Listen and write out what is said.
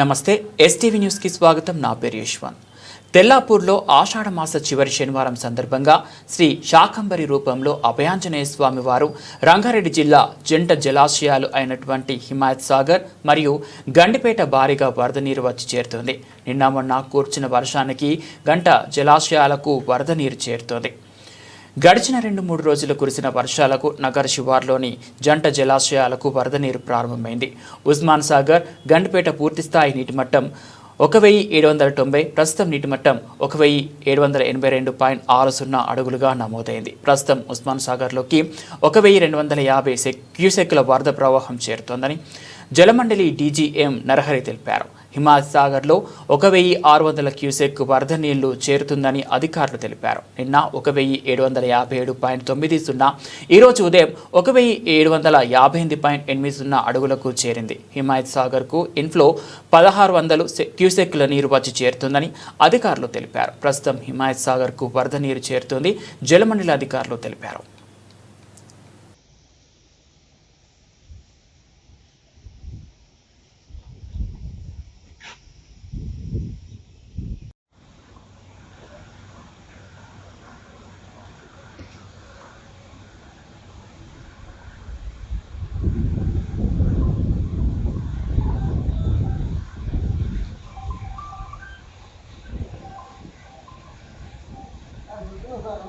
నమస్తే ఎస్టీవీ న్యూస్కి స్వాగతం. నా పేరు యశ్వంత్. తెల్లాపూర్లో ఆషాఢ మాస చివరి శనివారం సందర్భంగా శ్రీ శాకంబరి రూపంలో అభయాంజనేయ స్వామి వారు రంగారెడ్డి జిల్లా జంట జలాశయాలు అయినటువంటి హిమాయత్ సాగర్ మరియు గండిపేట భారీగా వరద నీరు వచ్చి చేరుతుంది. నిన్న మొన్న కూర్చిన వర్షానికి గంట జలాశయాలకు వరద నీరు చేరుతోంది. గడిచిన రెండు మూడు రోజులు కురిసిన వర్షాలకు నగర శివార్లోని జంట జలాశయాలకు వరద నీరు ప్రారంభమైంది. ఉస్మాన్ సాగర్ గండిపేట పూర్తిస్థాయి నీటిమట్టం ఒక వెయ్యి ఏడు వందల తొంభై ప్రస్తుతం నీటిమట్టం ఒక వెయ్యి ఏడు వందల ఎనభై రెండు పాయింట్ ఆరు సున్నా అడుగులుగా నమోదైంది. ప్రస్తుతం ఉస్మాన్ సాగర్లోకి ఒక వెయ్యి రెండు వందల యాభై సెక్ క్యూసెక్కుల వరద ప్రవాహం చేరుతోందని జలమండలి డీజీఎం నరహరి తెలిపారు. హిమాయత్ సాగర్లో ఒక వెయ్యి ఆరు వందల క్యూసెక్ వరద నీళ్ళు చేరుతుందని అధికారులు తెలిపారు. నిన్న ఒక వెయ్యి ఏడు వందల యాభై ఏడు పాయింట్ తొమ్మిది సున్నా ఈరోజు ఉదయం ఒక వెయ్యి ఏడు వందల యాభై ఎనిమిది పాయింట్ ఎనిమిది సున్నా అడుగులకు చేరింది. హిమాయత్ సాగర్కు ఇన్ఫ్లో పదహారు వందలు క్యూసెక్ల నీరు వచ్చి చేరుతుందని అధికారులు తెలిపారు. ప్రస్తుతం హిమాయత్ సాగర్కు వరద నీరు చేరుతుంది జలమండలి అధికారులు తెలిపారు.